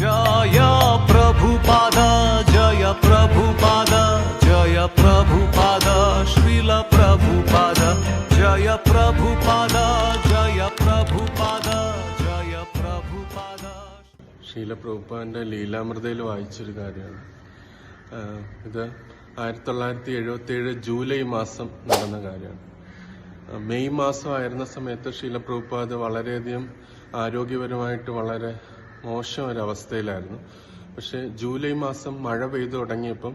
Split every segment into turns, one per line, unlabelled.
ജയ പ്രഭുപാദ ജയ പ്രഭുപാദ ജയ പ്രഭുപാദ പ്രഭുപാദ ജയ പ്രഭുപാദ ജയ പ്രഭുപാദ ജയ പ്രഭുപാദ
ശീല ലീലാമൃതയിൽ വായിച്ചൊരു കാര്യമാണ്. ഇത് ആയിരത്തി തൊള്ളായിരത്തി എഴുപത്തി ഏഴ് ജൂലൈ മാസം നടന്ന കാര്യമാണ്. മെയ് മാസമായിരുന്ന സമയത്ത് ശീലപ്രഭുപാദ് വളരെയധികം ആരോഗ്യപരമായിട്ട് വളരെ മോശം ഒരവസ്ഥയിലായിരുന്നു പക്ഷേ ജൂലൈ മാസം മഴ പെയ്തു തുടങ്ങിയപ്പം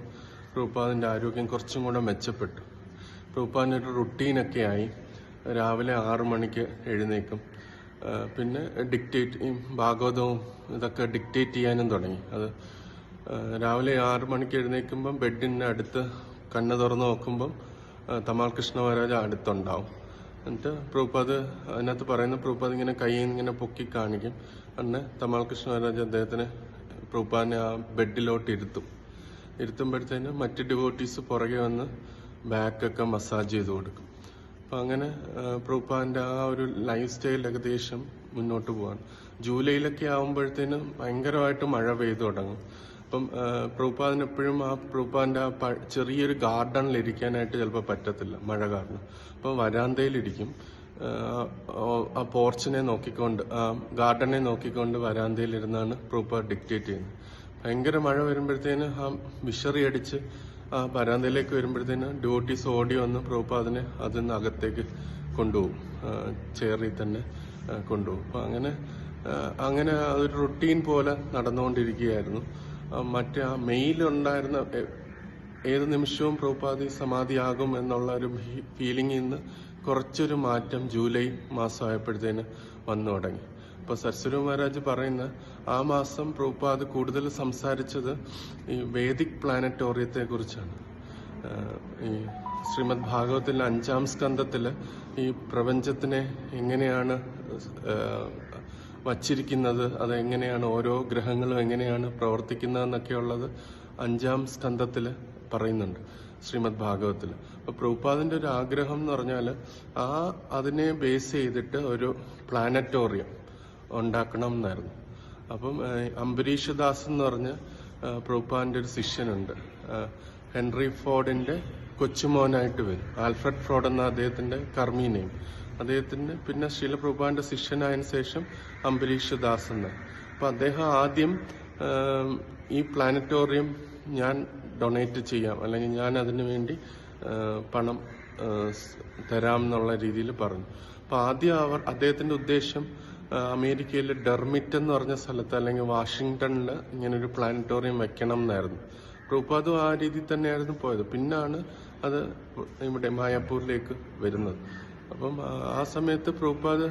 പ്രഭുപ്പാദിന്റെ ആരോഗ്യം കുറച്ചും കൂടെ മെച്ചപ്പെട്ടു. പ്രഭുപ്പാദിനൊരു റുട്ടീനൊക്കെ ആയി. രാവിലെ ആറു മണിക്ക് എഴുന്നേക്കും പിന്നെ ഡിക്റ്റേറ്റ് ഈ ഭാഗവതവും ഇതൊക്കെ ഡിക്റ്റേറ്റ് ചെയ്യാനും തുടങ്ങി. അത് രാവിലെ ആറു മണിക്ക് എഴുന്നേൽക്കുമ്പം ബെഡിന്റെ അടുത്ത് കണ്ണ് തുറന്ന് നോക്കുമ്പം തമാൽ കൃഷ്ണ മഹാരാജ അടുത്തുണ്ടാവും. എന്നിട്ട് പ്രഭുപാദ് അതിനകത്ത് പറയുന്ന പ്രഭുപാദ് ഇങ്ങനെ കൈ ഇങ്ങനെ പൊക്കി കാണിക്കും. അന്ന് തമാൽകൃഷ്ണ മഹാരാജ് അദ്ദേഹത്തിന് പ്രഭുപാദിനെ ആ ബെഡിലോട്ട് ഇരുത്തും. ഇരുത്തുമ്പോഴത്തേന് മറ്റ് ഡിവോട്ടീസ് പുറകെ വന്ന് ബാക്കൊക്കെ മസാജ് ചെയ്ത് കൊടുക്കും. അപ്പം അങ്ങനെ പ്രൂപ്പാന്റെ ആ ഒരു ലൈഫ് സ്റ്റൈൽ ഏകദേശം മുന്നോട്ട് പോവാണ്. ജൂലൈയിലൊക്കെ ആകുമ്പോഴത്തേനും ഭയങ്കരമായിട്ട് മഴ പെയ്തു തുടങ്ങും. അപ്പം പ്രൂപ്പാദിന് എപ്പോഴും ആ പ്രൂപ്പാന്റെ ആ ചെറിയൊരു ഗാർഡനിൽ ഇരിക്കാനായിട്ട് ചിലപ്പോൾ പറ്റത്തില്ല മഴ കാരണം. അപ്പം വരാന്തയിലിരിക്കും. ആ, പോർച്ചിനെ നോക്കിക്കൊണ്ട് ആ ഗാർഡനെ നോക്കിക്കൊണ്ട് വരാന്തയിലിരുന്നാണ് പ്രൂപ്പ ഡിക്റ്റേറ്റ് ചെയ്യുന്നത്. ഭയങ്കര മഴ വരുമ്പോഴത്തേന് ആ വിഷറി അടിച്ച് ആ വരാന്തയിലേക്ക് വരുമ്പോഴത്തേന് ഡ്യൂട്ടീസ് ഓടി വന്ന് പ്രൂപ്പാദിനെ അതിൽ നിന്ന് അകത്തേക്ക് കൊണ്ടുപോകും. ചെയറിൽ തന്നെ കൊണ്ടുപോകും. അപ്പം അങ്ങനെ അങ്ങനെ അതൊരു റുട്ടീൻ പോലെ നടന്നുകൊണ്ടിരിക്കുകയായിരുന്നു. മറ്റേ ആ മെയിലുണ്ടായിരുന്ന ഏത് നിമിഷവും പ്രഭുപാതി സമാധിയാകും എന്നുള്ള ഒരു ഫീലിംഗിൽ നിന്ന് കുറച്ചൊരു മാറ്റം ജൂലൈ മാസം മാസമായപ്പോഴത്തേന് വന്നു തുടങ്ങി. അപ്പൊ സരസ്വതി മഹാരാജ് പറയുന്ന ആ മാസം പ്രഭുപാത് കൂടുതൽ സംസാരിച്ചത് ഈ വേദിക് പ്ലാനറ്റോറിയത്തെ കുറിച്ചാണ്. ഈ ശ്രീമദ് ഭാഗവത്തിലെ അഞ്ചാം സ്കന്ധത്തിൽ ഈ പ്രപഞ്ചത്തിനെ എങ്ങനെയാണ് വച്ചിരിക്കുന്നത് അതെങ്ങനെയാണ് ഓരോ ഗ്രഹങ്ങളും എങ്ങനെയാണ് പ്രവർത്തിക്കുന്നതെന്നൊക്കെയുള്ളത് അഞ്ചാം സ്കന്ധത്തിൽ പറയുന്നുണ്ട് ശ്രീമദ് ഭാഗവത്തിൽ അപ്പോൾ പ്രഭുപാദിന്റെ ഒരു ആഗ്രഹം എന്ന് പറഞ്ഞാൽ ആ അതിനെ ബേസ് ചെയ്തിട്ട് ഒരു പ്ലാനറ്റോറിയം ഉണ്ടാക്കണം എന്നായിരുന്നു. അപ്പം അംബരീഷദാസ് എന്ന് പറഞ്ഞ ഏഹ്, പ്രഭുപാദിന്റെ ഒരു ശിഷ്യനുണ്ട്. ഹെൻറി ഫോർഡിന്റെ കൊച്ചുമോനായിട്ട് വരും. ആൽഫ്രഡ് ഫ്രോഡ് എന്ന അദ്ദേഹത്തിന്റെ കർമ്മി നെയിം. അദ്ദേഹത്തിന് പിന്നെ ശീലപ്രഭുപാന്റെ ശിഷ്യനായതിനു ശേഷം അംബരീഷ് ദാസ് എന്ന് അപ്പൊ അദ്ദേഹം ആദ്യം ഈ പ്ലാനറ്റോറിയം ഞാൻ ഡൊണേറ്റ് ചെയ്യാം. അല്ലെങ്കിൽ ഞാൻ അതിനു വേണ്ടി പണം തരാം എന്നുള്ള രീതിയിൽ പറഞ്ഞു. അപ്പൊ ആദ്യം അവർ അദ്ദേഹത്തിന്റെ ഉദ്ദേശം അമേരിക്കയിലെ ഡെർമിറ്റ് എന്ന് പറഞ്ഞ സ്ഥലത്ത് അല്ലെങ്കിൽ വാഷിങ്ടണിൽ ഇങ്ങനെ ഒരു പ്ലാനറ്റോറിയം വെക്കണം എന്നായിരുന്നു പ്രഭുപാദും ആ രീതിയിൽ തന്നെയായിരുന്നു പോയത്. പിന്നാണ് അത് ഇവിടെ മായാപ്പൂരിലേക്ക് വരുന്നത്. അപ്പം ആ- സമയത്ത് പ്രഭുപാദ്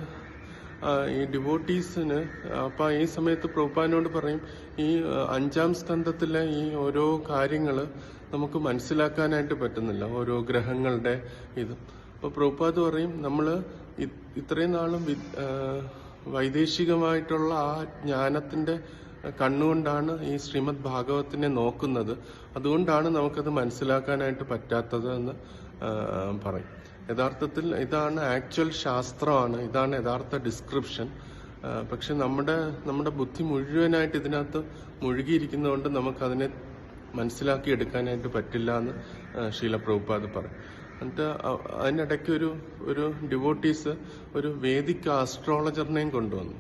ഈ ഡിവോട്ടീസിന് അപ്പൊ ഈ സമയത്ത് പ്രഭുപാദിനോട് പറയും ഈ അഞ്ചാം സ്കന്ധത്തിലെ ഈ ഓരോ കാര്യങ്ങൾ നമുക്ക് മനസ്സിലാക്കാനായിട്ട് പറ്റുന്നില്ല ഓരോ ഗ്രഹങ്ങളുടെ ഇത്. അപ്പൊ പ്രഭുപാദ് പറയും നമ്മൾ ഇത്രയും നാളും വൈദേശികമായിട്ടുള്ള ആ ജ്ഞാനത്തിന്റെ കണ്ണുകൊണ്ടാണ് ഈ ശ്രീമദ് ഭാഗവത്തിനെ നോക്കുന്നത്. അതുകൊണ്ടാണ് നമുക്കത് മനസ്സിലാക്കാനായിട്ട് പറ്റാത്തത് എന്ന് പറയും. യഥാർത്ഥത്തിൽ ഇതാണ് ആക്ച്വൽ ശാസ്ത്രമാണ്. ഇതാണ് യഥാർത്ഥ ഡിസ്ക്രിപ്ഷൻ പക്ഷെ നമ്മുടെ നമ്മുടെ ബുദ്ധി മുഴുവനായിട്ട് ഇതിനകത്ത് മുഴുകിയിരിക്കുന്നതുകൊണ്ട് നമുക്കതിനെ മനസ്സിലാക്കി എടുക്കാനായിട്ട് പറ്റില്ല എന്ന് ശീല പ്രഭുപാദ് പറയും. എന്നിട്ട് അതിനിടയ്ക്ക് ഒരു ഒരു ഡിവോട്ടീസ് ഒരു വേദിക് ആസ്ട്രോളജറിനെയും കൊണ്ടുവന്നു.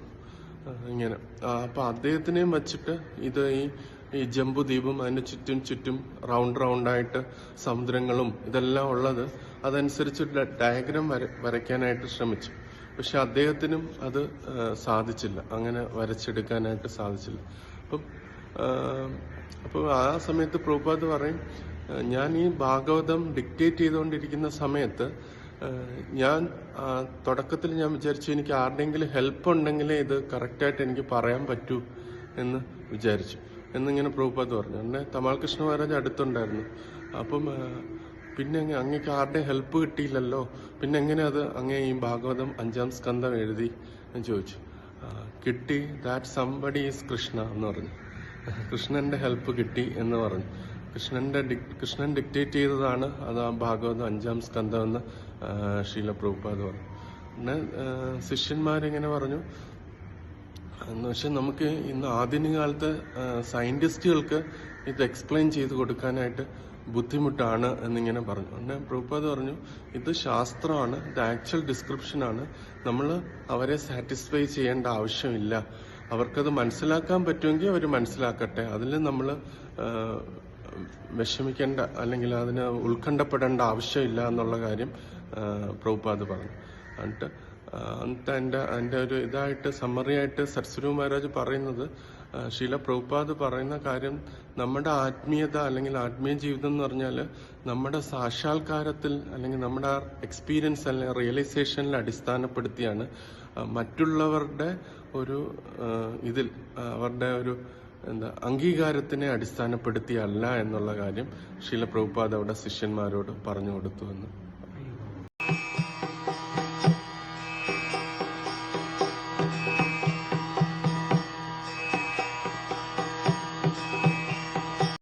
ഇങ്ങനെ. അപ്പൊ അദ്ദേഹത്തിനെയും വച്ചിട്ട് ഇത് ഈ ഈ ജംബുദ്വീപും അതിന് ചുറ്റും ചുറ്റും റൗണ്ട് റൗണ്ടായിട്ട് സമുദ്രങ്ങളും ഇതെല്ലാം ഉള്ളത് അതനുസരിച്ച് ഡയഗ്രാം വര വരയ്ക്കാനായിട്ട് ശ്രമിച്ചു. പക്ഷെ അദ്ദേഹത്തിനും അത് സാധിച്ചില്ല. അങ്ങനെ വരച്ചെടുക്കാനായിട്ട് സാധിച്ചില്ല. അപ്പം അപ്പോൾ ആ സമയത്ത് പ്രഭുപാദ് പറയും ഞാൻ ഈ ഭാഗവതം ഡിക്റ്റേറ്റ് ചെയ്തുകൊണ്ടിരിക്കുന്ന സമയത്ത് ഞാൻ തുടക്കത്തിൽ ഞാൻ വിചാരിച്ചു എനിക്ക് ആരുടെയെങ്കിലും ഹെൽപ്പ് ഉണ്ടെങ്കിലേ ഇത് കറക്റ്റായിട്ട് എനിക്ക് പറയാൻ പറ്റൂ എന്ന് വിചാരിച്ചു. എന്നിങ്ങനെ പ്രഭുപാദ് പറഞ്ഞു. എന്നെ തമാൽ കൃഷ്ണ മഹാരാജ് അടുത്തുണ്ടായിരുന്നു. അപ്പം പിന്നെ അങ്ങ് അങ്ങക്ക് ആരുടെയും ഹെൽപ്പ് കിട്ടിയില്ലല്ലോ. പിന്നെ എങ്ങനെ അത് അങ്ങേ ഈ ഭാഗവതം അഞ്ചാം സ്കന്ധം എഴുതി? എന്ന് ചോദിച്ചു. കിട്ടി ദാറ്റ് സംബഡി ഈസ് കൃഷ്ണ എന്ന് പറഞ്ഞു. കൃഷ്ണന്റെ ഹെൽപ്പ് കിട്ടി എന്ന് പറഞ്ഞു. കൃഷ്ണന്റെ കൃഷ്ണൻ ഡിക്റ്റേറ്റ് ചെയ്തതാണ് അത് ആ ഭാഗവതം അഞ്ചാം സ്കന്ധം എന്ന് ശീല പ്രഭുപാദ് പറഞ്ഞു. പിന്നെ ശിഷ്യന്മാരിങ്ങനെ പറഞ്ഞു? എന്ന് വെച്ചാൽ നമുക്ക് ഇന്ന് ആധുനിക കാലത്ത് സയന്റിസ്റ്റുകൾക്ക് ഇത് എക്സ്പ്ലെയിൻ ചെയ്ത് കൊടുക്കാനായിട്ട് ബുദ്ധിമുട്ടാണ് എന്നിങ്ങനെ പറഞ്ഞു. പിന്നെ പ്രഭുപാദ് പറഞ്ഞു ഇത് ശാസ്ത്രമാണ് ഇത് ആക്ച്വൽ ഡിസ്ക്രിപ്ഷൻ ആണ്. നമ്മൾ അവരെ സാറ്റിസ്ഫൈ ചെയ്യേണ്ട ആവശ്യമില്ല. അവർക്കത് മനസ്സിലാക്കാൻ പറ്റുമെങ്കിൽ അവർ മനസ്സിലാക്കട്ടെ. അതിൽ നമ്മൾ വിഷമിക്കേണ്ട അല്ലെങ്കിൽ അതിന് ഉത്കണ്ഠപ്പെടേണ്ട ആവശ്യമില്ല എന്നുള്ള കാര്യം പ്രൂപ്പാദ് പറഞ്ഞു. എന്നിട്ട് എന്നിട്ട് എന്റെ എന്റെ ഒരു ഇതായിട്ട് സമ്മറി ആയിട്ട് സത്സരു മഹാരാജ് പറയുന്നത് ശീല പ്രഭുപാദ് പറയുന്ന കാര്യം നമ്മുടെ ആത്മീയത അല്ലെങ്കിൽ ആത്മീയ ജീവിതം എന്ന് പറഞ്ഞാൽ നമ്മുടെ സാക്ഷാത്കാരത്തിൽ അല്ലെങ്കിൽ നമ്മുടെ എക്സ്പീരിയൻസ് അല്ലെങ്കിൽ റിയലൈസേഷനിൽ അടിസ്ഥാനപ്പെടുത്തിയാണ് മറ്റുള്ളവരുടെ ഒരു ആ, ഇതിൽ അവരുടെ ഒരു എന്താ അംഗീകാരത്തിനെ അടിസ്ഥാനപ്പെടുത്തിയല്ല എന്നുള്ള കാര്യം ശീല പ്രഭുപാദ് അവിടെ ശിഷ്യന്മാരോട് പറഞ്ഞു കൊടുത്തു എന്ന്.